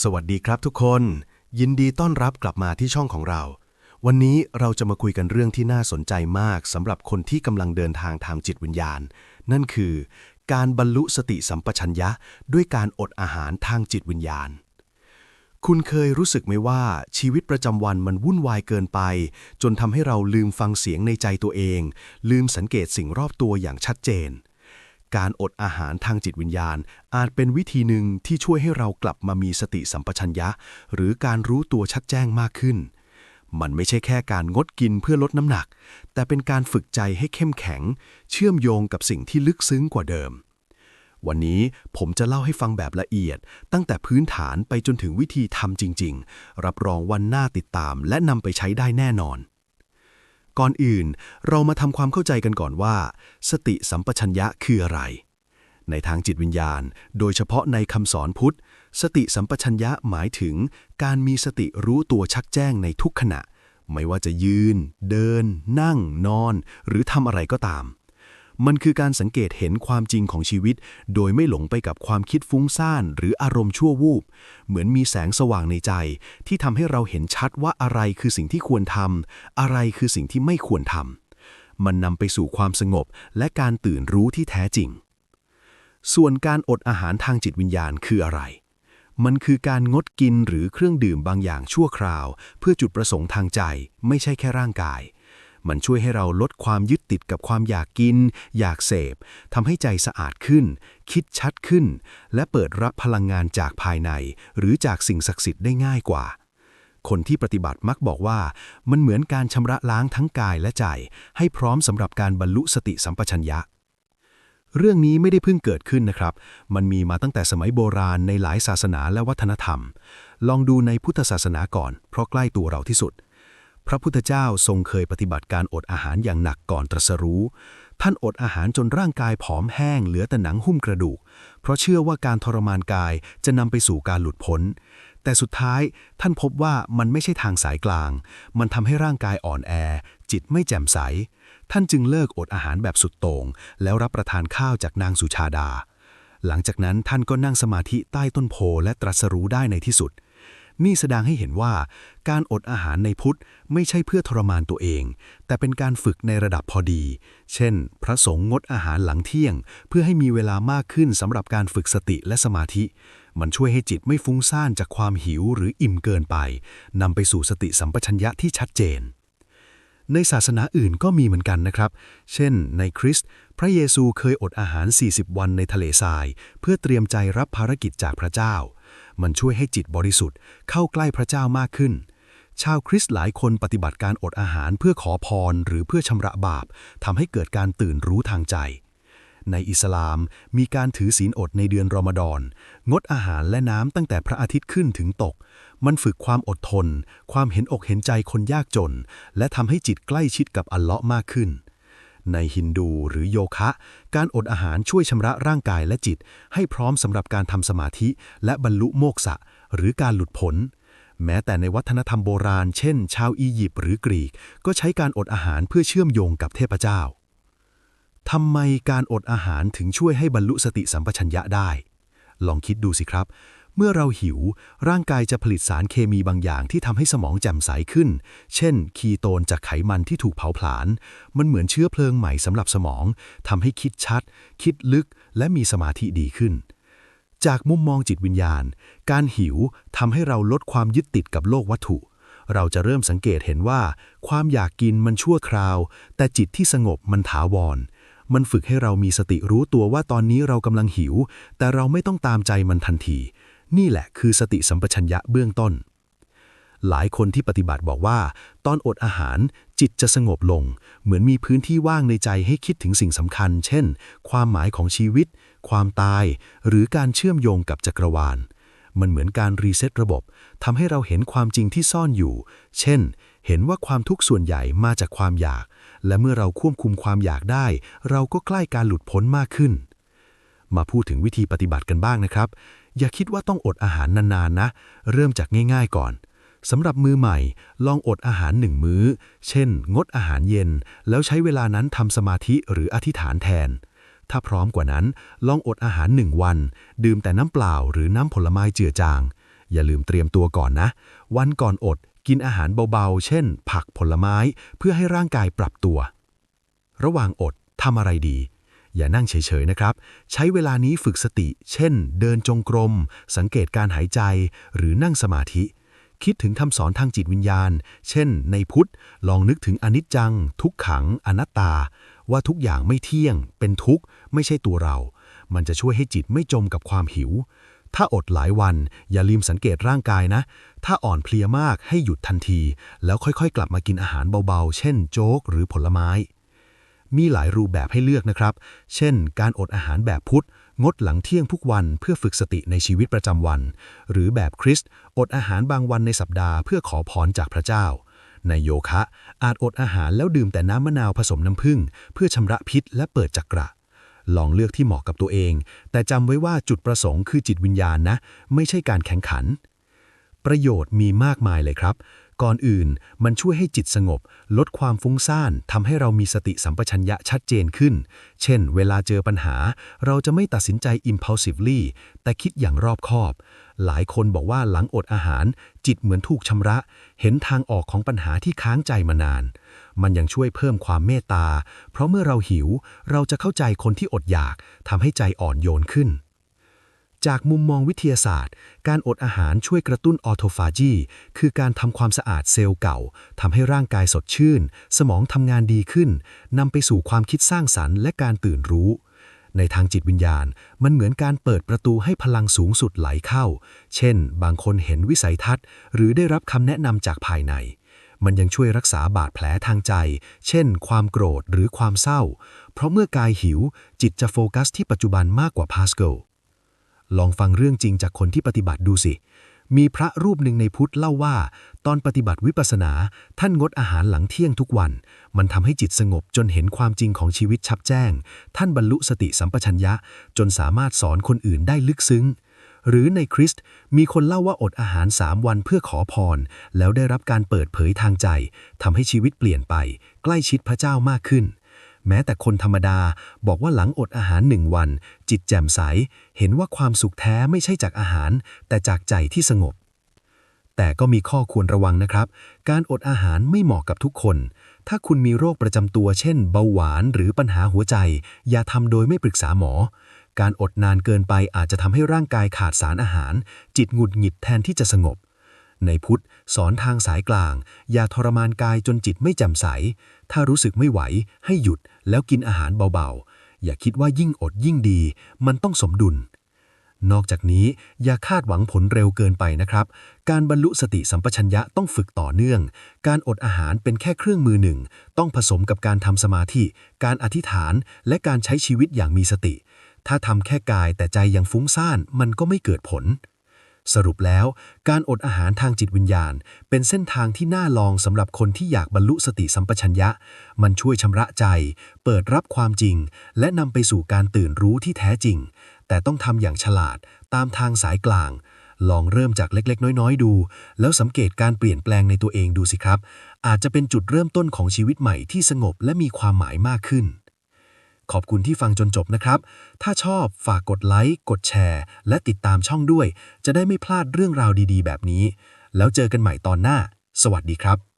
สวัสดีครับทุกคน ยินดีต้อนรับกลับมาที่ช่องของเรา วันนี้เราจะมาคุยกันเรื่องที่น่าสนใจมากสำหรับคนที่กำลังเดินทางทางจิตวิญญาณ นั่นคือ การบรรลุสติสัมปชัญญะ ด้วยการอดอาหารทางจิตวิญญาณ คุณเคยรู้สึกไหมว่าชีวิตประจำวันมันวุ่นวายเกินไป จนทำให้เราลืมฟังเสียงในใจตัวเอง ลืมสังเกตสิ่งรอบตัวอย่างชัดเจน การอดอาหารทางจิตวิญญาณ อาจเป็นวิธีหนึ่งที่ช่วยให้เรากลับมามีสติสัมปชัญญะ หรือการรู้ตัวชัดแจ้งมากขึ้น มันไม่ใช่แค่การงดกินเพื่อลดน้ำหนัก แต่เป็นการฝึกใจให้เข้มแข็ง เชื่อมโยงกับสิ่งที่ลึกซึ้งกว่าเดิม วันนี้ผมจะเล่าให้ฟังแบบละเอียด ตั้งแต่พื้นฐานไปจนถึงวิธีทำจริง ๆ รับรองวันหน้าติดตามและนำไปใช้ได้แน่นอน ก่อนอื่น เรามาทำความเข้าใจกันก่อนว่า สติสัมปชัญญะคืออะไร ในทางจิตวิญญาณ โดยเฉพาะในคำสอนพุทธ สติสัมปชัญญะหมายถึง การมีสติรู้ตัวชักแจ้งในทุกขณะ ไม่ว่าจะยืน เดิน นั่ง นอน หรือทำอะไรก็ตาม มันคือการสังเกตเห็นความจริงของชีวิต โดยไม่หลงไปกับความคิดฟุ้งซ่าน หรืออารมณ์ชั่ววูบ เหมือนมีแสงสว่างในใจ ที่ทำให้เราเห็นชัดว่าอะไรคือสิ่งที่ควรทำอะไรคือสิ่งที่ไม่ควรทำมันนำไปสู่ความสงบ และการตื่นรู้ที่แท้จริง ส่วนการอดอาหารทางจิตวิญญาณคืออะไร มันคือการงดกินหรือเครื่องดื่มบางอย่างชั่วคราว เพื่อจุดประสงค์ทางใจ ไม่ใช่แค่ร่างกาย มันช่วยให้เราลดความยึดติดกับความอยากกิน อยากเสพทำให้ใจสะอาดขึ้น คิดชัดขึ้น และเปิดรับพลังงานจากภายใน หรือจากสิ่งศักดิ์สิทธิ์ได้ง่ายกว่า คนที่ปฏิบัติมักบอกว่า มันเหมือนการชำระล้างทั้งกายและใจ ให้พร้อมสำหรับการบรรลุสติสัมปชัญญะเรื่องนี้ไม่ได้เพิ่งเกิดขึ้นนะครับ มันมีมาตั้งแต่สมัยโบราณในหลายศาสนาและวัฒนธรรม ลองดูในพุทธศาสนาก่อน เพราะใกล้ตัวเราที่สุด พระพุทธเจ้าทรงเคยปฏิบัติการอดอาหารอย่างหนักก่อนตรัสรู้ ท่านอดอาหารจนร่างกายผอมแห้งเหลือแต่หนังหุ้มกระดูก เพราะเชื่อว่าการทรมานกายจะนำไปสู่การหลุดพ้น แต่สุดท้ายท่านพบว่ามันไม่ใช่ทางสายกลาง มันทำให้ร่างกายอ่อนแอ จิตไม่แจ่มใส ท่านจึงเลิกอดอาหารแบบสุดโต่งแล้วรับประทานข้าวจากนางสุชาดา หลังจากนั้นท่านก็นั่งสมาธิใต้ต้นโพและตรัสรู้ได้ในที่สุด นี่แสดงให้เห็นว่า การอดอาหารในพุทธไม่ใช่เพื่อทรมานตัวเอง แต่เป็นการฝึกในระดับพอดี เช่น พระสงฆ์งดอาหารหลังเที่ยง เพื่อให้มีเวลามากขึ้นสำหรับการฝึกสติและสมาธิ มันช่วยให้จิตไม่ฟุ้งซ่านจากความหิวหรืออิ่มเกินไปนำไปสู่สติสัมปชัญญะที่ชัดเจนในศาสนาอื่นก็มีเหมือนกันนะครับ เช่น ในคริสต์พระเยซูเคยอดอาหาร 40 วันในทะเลทราย เพื่อเตรียมใจรับภารกิจจากพระเจ้า มันช่วยให้จิตบริสุทธิ์เข้าใกล้พระเจ้ามากขึ้น ชาวคริสต์หลายคนปฏิบัติการอดอาหารเพื่อขอพรหรือเพื่อชำระบาปทำให้เกิดการตื่นรู้ทางใจ ในอิสลามมีการถือศีลอดในเดือนรอมฎอน งดอาหารและน้ำตั้งแต่พระอาทิตย์ขึ้นถึงตก มันฝึกความอดทน ความเห็นอกเห็นใจคนยากจน และทำให้จิตใกล้ชิดกับอัลเลาะห์มากขึ้น ในฮินดูหรือโยคะ การอดอาหารช่วยชำระร่างกายและจิต ให้พร้อมสำหรับการทำสมาธิ และบรรลุโมกษะ หรือการหลุดพ้นแม้แต่ในวัฒนธรรมโบราณ เช่น ชาวอียิปต์หรือกรีก ก็ใช้การอดอาหารเพื่อเชื่อมโยงกับเทพเจ้าทำไมการอดอาหารถึงช่วยให้บรรลุสติสัมปชัญญะได้ ลองคิดดูสิครับ เมื่อเราหิว ร่างกายจะผลิตสารเคมีบางอย่างที่ทำให้สมองแจ่มใสขึ้น เช่น คีโตนจากไขมันที่ถูกเผาผลาญ มันเหมือนเชื้อเพลิงใหม่สำหรับสมองทำให้คิดชัด คิดลึก และมีสมาธิดีขึ้น จากมุมมองจิตวิญญาณ การหิวทำให้เราลดความยึดติดกับโลกวัตถุ เราจะเริ่มสังเกตเห็นว่า ความอยากกินมันชั่วคราว แต่จิตที่สงบมันถาวรมันฝึกให้เรามีสติรู้ตัวว่าตอนนี้เรากำลังหิว แต่เราไม่ต้องตามใจมันทันที นี่แหละคือสติสัมปชัญญะเบื้องต้น หลายคนที่ปฏิบัติบอกว่า ตอนอดอาหารจิตจะสงบลง เหมือนมีพื้นที่ว่างในใจให้คิดถึงสิ่งสำคัญ เช่น ความหมายของชีวิต ความตาย หรือการเชื่อมโยงกับจักรวาล มันเหมือนการรีเซ็ตระบบทำให้เราเห็นความจริงที่ซ่อนอยู่ เช่น เห็นว่าความทุกข์ส่วนใหญ่มาจากความอยาก และเมื่อเราควบคุมความอยากได้ เราก็ใกล้การหลุดพ้นมากขึ้น มาพูดถึงวิธีปฏิบัติกันบ้างนะครับ อย่าคิดว่าต้องอดอาหารนานๆนะ เริ่มจากง่ายๆก่อนสำหรับมือใหม่ ลองอดอาหารหนึ่งมื้อ เช่น งดอาหารเย็น แล้วใช้เวลานั้นทำสมาธิหรืออธิษฐานแทน ถ้าพร้อมกว่านั้น ลองอดอาหารหนึ่งวัน ดื่มแต่น้ำเปล่าหรือน้ำผลไม้เจือจาง อย่าลืมเตรียมตัวก่อนนะ วันก่อนอดกินอาหารเบาๆ เช่น ผักผลไม้ เพื่อให้ร่างกายปรับตัว ระหว่างอดทำอะไรดี อย่านั่งเฉยๆนะครับ ใช้เวลานี้ฝึกสติ เช่น เดินจงกรม สังเกตการหายใจ หรือนั่งสมาธิ คิดถึงคำสอนทางจิตวิญญาณ เช่น ในพุทธ ลองนึกถึงอนิจจัง ทุกขัง อนัตตา ว่าทุกอย่างไม่เที่ยง เป็นทุกข์ ไม่ใช่ตัวเรา มันจะช่วยให้จิตไม่จมกับความหิว ถ้าอดหลายวัน อย่าลืมสังเกตร่างกายนะ ถ้าอ่อนเพลียมากให้หยุดทันที แล้วค่อยๆ กลับมากินอาหารเบาๆ เช่น โจ๊กหรือผลไม้ มีหลายรูปแบบให้เลือกนะครับ เช่น การอดอาหารแบบพุทธ งดหลังเที่ยงทุกวันเพื่อฝึกสติในชีวิตประจำวัน หรือแบบคริสต์อดอาหารบางวันในสัปดาห์เพื่อขอพรจากพระเจ้า ในโยคะ อาจอดอาหารแล้วดื่มแต่น้ำมะนาวผสมน้ำผึ้งเพื่อชำระพิษและเปิดจักระลองเลือกที่เหมาะกับตัวเอง แต่จำไว้ว่าจุดประสงค์คือจิตวิญญาณนะ ไม่ใช่การแข่งขัน ประโยชน์มีมากมายเลยครับ ก่อนอื่น มันช่วยให้จิตสงบ ลดความฟุ้งซ่านทำให้เรามีสติสัมปชัญญะชัดเจนขึ้น เช่น เวลาเจอปัญหา เราจะไม่ตัดสินใจ impulsively แต่คิดอย่างรอบคอบ หลายคนบอกว่าหลังอดอาหาร จิตเหมือนถูกชำระ เห็นทางออกของปัญหาที่ค้างใจมานาน มันยังช่วยเพิ่มความเมตตา เพราะเมื่อเราหิว เราจะเข้าใจคนที่อดอยากทำให้ใจอ่อนโยนขึ้น จากมุมมองวิทยาศาสตร์ การอดอาหารช่วยกระตุ้นออโทฟาจีคือการทำความสะอาดเซลล์เก่าทำให้ร่างกายสดชื่น สมองทำงานดีขึ้นนำไปสู่ความคิดสร้างสรรค์และการตื่นรู้ ในทางจิตวิญญาณ มันเหมือนการเปิดประตูให้พลังสูงสุดไหลเข้า เช่น บางคนเห็นวิสัยทัศน์ หรือได้รับคำแนะนำจากภายใน มันยังช่วยรักษาบาดแผลทางใจ เช่น ความโกรธหรือความเศร้า เพราะเมื่อกายหิว จิตจะโฟกัสที่ปัจจุบันมากกว่าพาสเกล ลองฟังเรื่องจริงจากคนที่ปฏิบัติดูสิ มีพระรูปหนึ่งในพุทธเล่าว่า ตอนปฏิบัติวิปัสสนา ท่านงดอาหารหลังเที่ยงทุกวัน มันทำให้จิตสงบจนเห็นความจริงของชีวิตชัดแจ้ง ท่านบรรลุสติสัมปชัญญะ จนสามารถสอนคนอื่นได้ลึกซึ้งหรือในคริสต์มีคนเล่าว่าอดอาหารสามวันเพื่อขอพร แล้วได้รับการเปิดเผยทางใจทำให้ชีวิตเปลี่ยนไป ใกล้ชิดพระเจ้ามากขึ้น แม้แต่คนธรรมดาบอกว่าหลังอดอาหารหนึ่งวัน จิตแจ่มใส เห็นว่าความสุขแท้ไม่ใช่จากอาหาร แต่จากใจที่สงบ แต่ก็มีข้อควรระวังนะครับ การอดอาหารไม่เหมาะกับทุกคน ถ้าคุณมีโรคประจำตัว เช่น เบาหวานหรือปัญหาหัวใจ อย่าทำโดยไม่ปรึกษาหมอ การอดนานเกินไปอาจจะทำให้ร่างกายขาดสารอาหาร จิตหงุดหงิดแทนที่จะสงบ ในพุทธสอนทางสายกลาง อย่าทรมานกายจนจิตไม่แจ่มใส ถ้ารู้สึกไม่ไหว ให้หยุดแล้วกินอาหารเบาๆ อย่าคิดว่ายิ่งอดยิ่งดี มันต้องสมดุล นอกจากนี้อย่าคาดหวังผลเร็วเกินไปนะครับ การบรรลุสติสัมปชัญญะต้องฝึกต่อเนื่อง การอดอาหารเป็นแค่เครื่องมือหนึ่ง ต้องผสมกับการทำสมาธิ การอธิษฐาน และการใช้ชีวิตอย่างมีสติ ถ้าทำแค่กายแต่ใจยังฟุ้งซ่านมันก็ไม่เกิดผล สรุปแล้ว การอดอาหารทางจิตวิญญาณ เป็นเส้นทางที่น่าลองสำหรับคนที่อยากบรรลุสติสัมปชัญญะ มันช่วยชำระใจ เปิดรับความจริง และนำไปสู่การตื่นรู้ที่แท้จริง แต่ต้องทำอย่างฉลาดตามทางสายกลาง ลองเริ่มจากเล็กๆ น้อยๆ ดู แล้วสังเกตการเปลี่ยนแปลงในตัวเองดูสิครับ อาจจะเป็นจุดเริ่มต้นของชีวิตใหม่ที่สงบและมีความหมายมากขึ้น ขอบคุณที่ฟังจนจบนะครับ ถ้าชอบฝากกดไลค์ กดแชร์ และติดตามช่องด้วย จะได้ไม่พลาดเรื่องราวดีๆ แบบนี้ แล้วเจอกันใหม่ตอนหน้า สวัสดีครับ